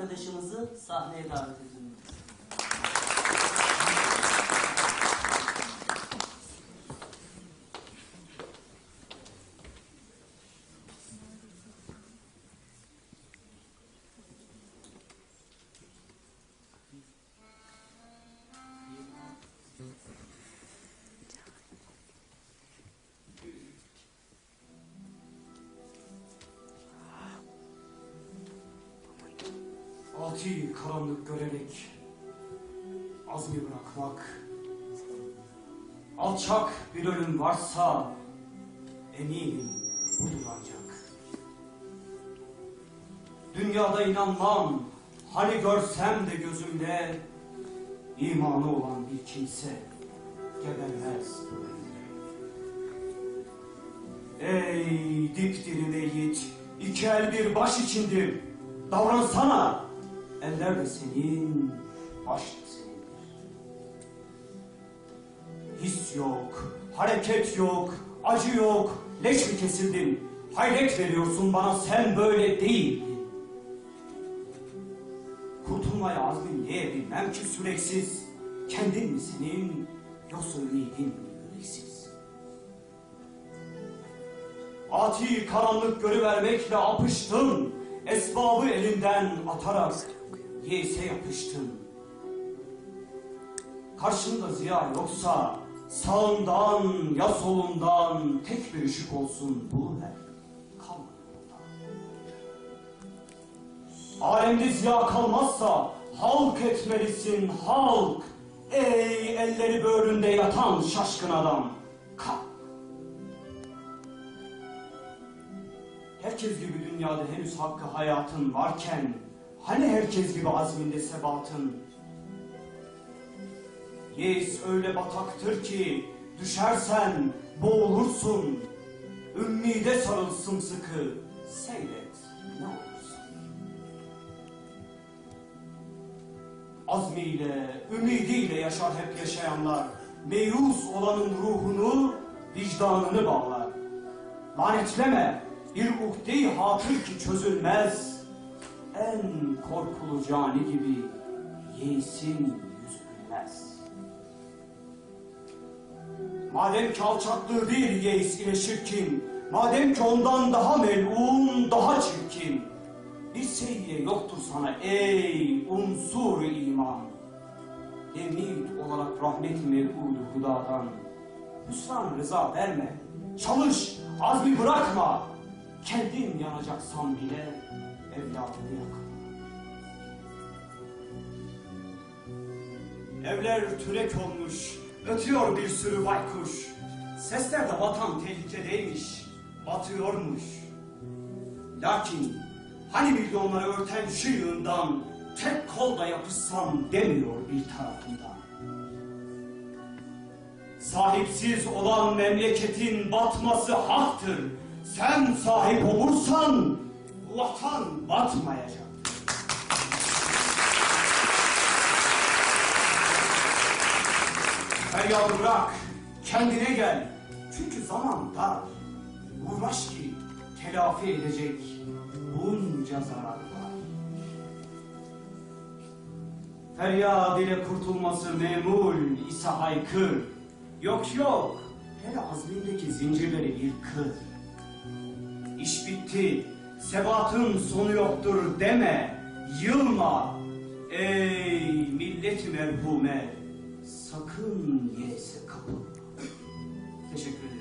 arkadaşımızı sahneye davet ediyoruz. Altıyı karanlık görerek azmi bırakmak. Alçak bir ölüm varsa eminim budur ancak. Dünyada inanmam, hani görsem de gözümle imanı olan bir kimse gebermez. Ey dipdirine yiğit, iki el bir baş içindir. Davransana. Eller de senin, da senindir. His yok, hareket yok, acı yok, leş mi kesildin? Hayret veriyorsun bana sen böyle değildin. Kurtulmaya azmin niye bilmem ki süreksiz. Kendin mi senin, yoksa ümidin mi yüreksiz? Ati karanlık görüvermekle apıştın. Esbabı elinden atarak yeise yapıştın. Karşında ziya yoksa sağından ya solundan tek bir ışık olsun buluver. Alemde ziya kalmazsa halk etmelisin halk. Ey elleri böğründe yatan şaşkın adam. Kalk. Herkes gibi dünyada henüz hakkı hayatın varken hani herkes gibi azminde sebatın? Yeis öyle bataktır ki düşersen boğulursun. Ümmide sarıl sımsıkı seyret ne olursun. Azmiyle, ümidiyle yaşar hep yaşayanlar. Meyus olanın ruhunu, vicdanını bağlar. Lanetleme bir ukde-i hatır ki çözülmez. En korkulu cani gibi yeisin yüzü gülmez. Madem ki alçaklığı bir yeis ile şirkin, madem ki ondan daha melun, daha çirkin, bir seyyiye yoktur sana ey unsur iman. Emniyet olarak rahmet-i mev'udu hudadan. Hüsran rıza verme, çalış, azmi bırakma. Kendin yanacaksan bile evladını yakma. Evler türek olmuş, ötüyor bir sürü baykuş. Sesler de vatan tehlikedeymiş, batıyormuş. Lakin hani milyonları örten şu yığından tek kolda yapışsam demiyor bir tarafından. Sahipsiz olan memleketin batması haktır. Sen sahip olursan vatan batmayacak. Feryadı bırak, kendine gel. Çünkü zaman dar. Uğraş ki telafi edecek bunca zarar var. Feryad ile kurtulması memul ise haykır. Yok yok, hele azmindeki zincirleri bir kır. İş bitti, sebatın sonu yoktur deme, yılma. Ey milleti merhume, sakın yese kapılma. Teşekkür